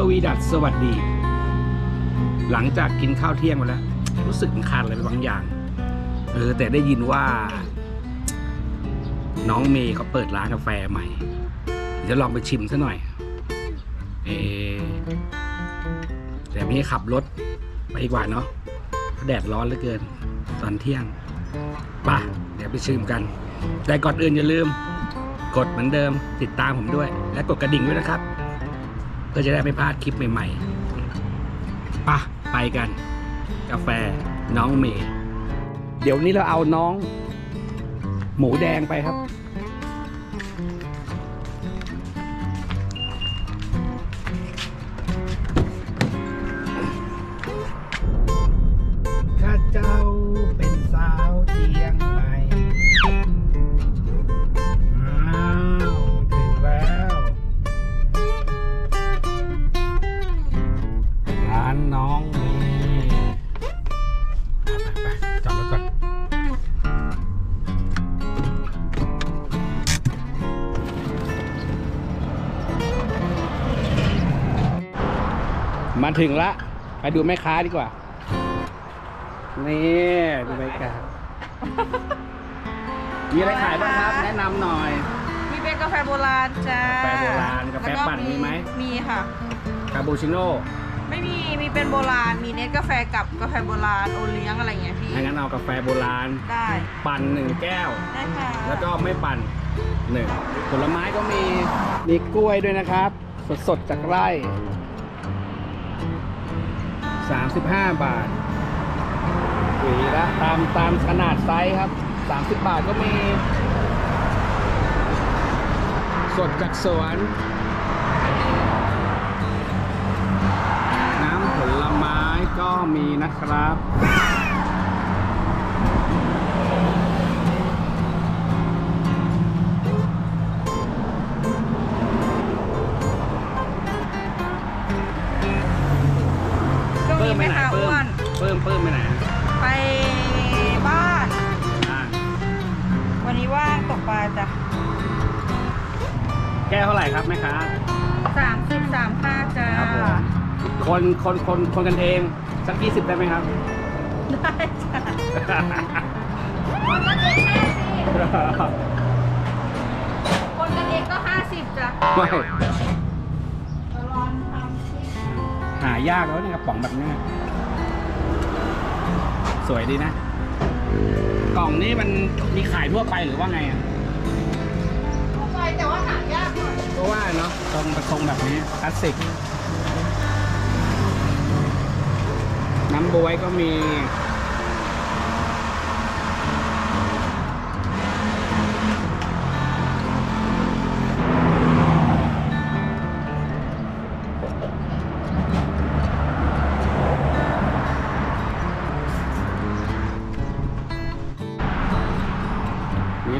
สวีดัสสวัสดี หลังจากกินข้าวเที่ยงมาแล้ว รู้สึกขาดอะไรบางอย่าง เออ แต่ได้ยินว่า น้องเมย์เขาเปิดร้านกาแฟใหม่ จะลองไปชิมซะหน่อย เออแต่ไม่ให้ขับรถไปดีกว่าเนาะเพราะแดดร้อนเหลือเกิน ตอนเที่ยงป่ะเดี๋ยวไปชิมกัน แต่ก่อนอื่นอย่าลืม กดเหมือนเดิมติดตามผมด้วย และกดกระดิ่งด้วยนะครับ เพื่อจะได้ไม่พลาดคลิปใหม่ๆไป่ะไปกัน กาแฟน้องเมย์เดี๋ยวนี้เราเอาน้อง หมูแดงไปครับ ข้าเจ้า มาถึงละ ไปดูแม่ค้าดีกว่า นี่ ดูบรรยากาศมีอะไรขายบ้างครับ แนะนำหน่อย มีเป็นกาแฟโบราณจ้ากาแฟโบราณกาแฟล้วปั่นมีไหม มีค่ะ คาปูชิโน่ ไม่มี มีเป็นโบราณ มีเนสกาแฟกับกาแฟโบราณ โอเลี้ยงอะไรเงี้ยพี่ถ้างั้นเอากาแฟโบราณ ได้ ปั่นหนึ่งแก้ว ได้ค่ะ แล้วก็ไม่ปั่นหนึ่งผลไม้ก็มี มีกล้วยด้วยนะครับ สดสดๆจากไร่ 35 บาทหวีละตามตามขนาดไซส์ครับ 30 บาทก็มี สดจากสวน น้ำผลไม้ก็มีนะครับ มีไหมคะเพิ่อ้มวนเพิ่มเพิ่มไปไหนไปบ้านอ่าวันนี้ว่างตกปลาจ้ะแก้วเท่าไหร่ครับแม่ค้าสามสิบสามห้าจ้าครับผมคนคนคนคนกันเองสักยี่สิบได้ไหมครับ ได้จ้ะคนกันเองห้าสิบคนกันเองก็ห้าสิบจ้ะายากแล้วเนี่ยกระป๋องแบบนี้สวยดีนะ กล่องนี้มันมีขายทั่วไปหรือว่าไงอะทั่วไปแต่ว่าหายากหน่อยก็ว่าเนาะทรงกระทรงแบบนี้คลาสสิกน้ำบวยก็มี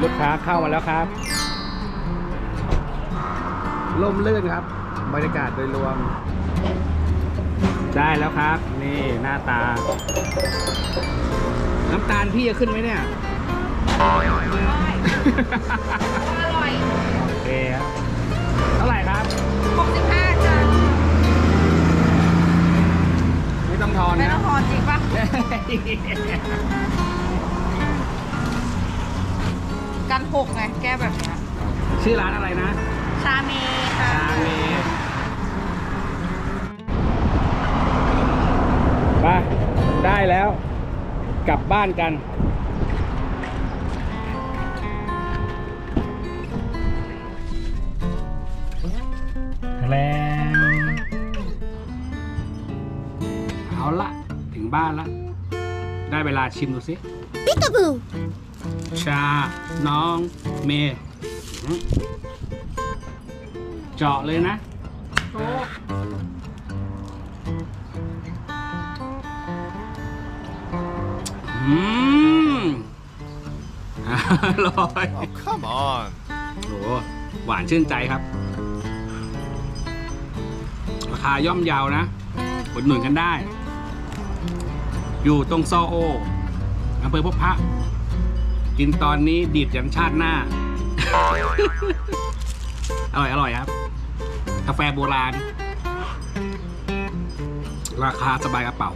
ลูกค้าเข้ามาแล้วครับล่มลื่นครับ บรรยากาศโดยรวม ได้แล้วครับ นี่หน้าตา น้ำตาลพี่จะขึ้นไหมเนี่ยได้อร่อยโอเคครับเท่าไหร่ครับหกสิบห้าจ้ะไม่ต้องทอนไม่นะต้องพอจริงปะ กันหกไงแก้แบบเนี้ยชื่อร้านอะไรนะ ชาเมค่ะ ชาเมไปได้แล้ว กลับบ้านกันแรงเอาละ ถึงบ้านละ ได้เวลาชิมดูสิ Peekaboo! ชา น้อง เมย์อื้อเจาะเลยนะโอ้อืมอร่อย Oh, come on. โหหวานชื่นใจครับ ราคาย่อมเยาวนะอุดหนุนกันได้ อยู่ตรงซอโออำเภอพบพระ กินตอนนี้ดีดยันชาติหน้า อร่อยอร่อยครับ กาแฟโบราณ ราคาสบายกระเป๋า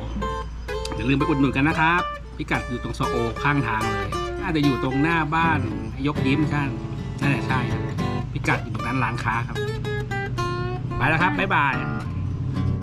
อย่าลืมไปอุดหนุนกันนะครับ พิกัดอยู่ตรงโซโอข้างทางเลยน่าจะอยู่ตรงหน้าบ้านยกยิ้มใช่นั่นแหละใช่ครับพิกัดอยู่ตรงนั้นร้านค้าครับ ไปแล้วครับ บ๊ายบาย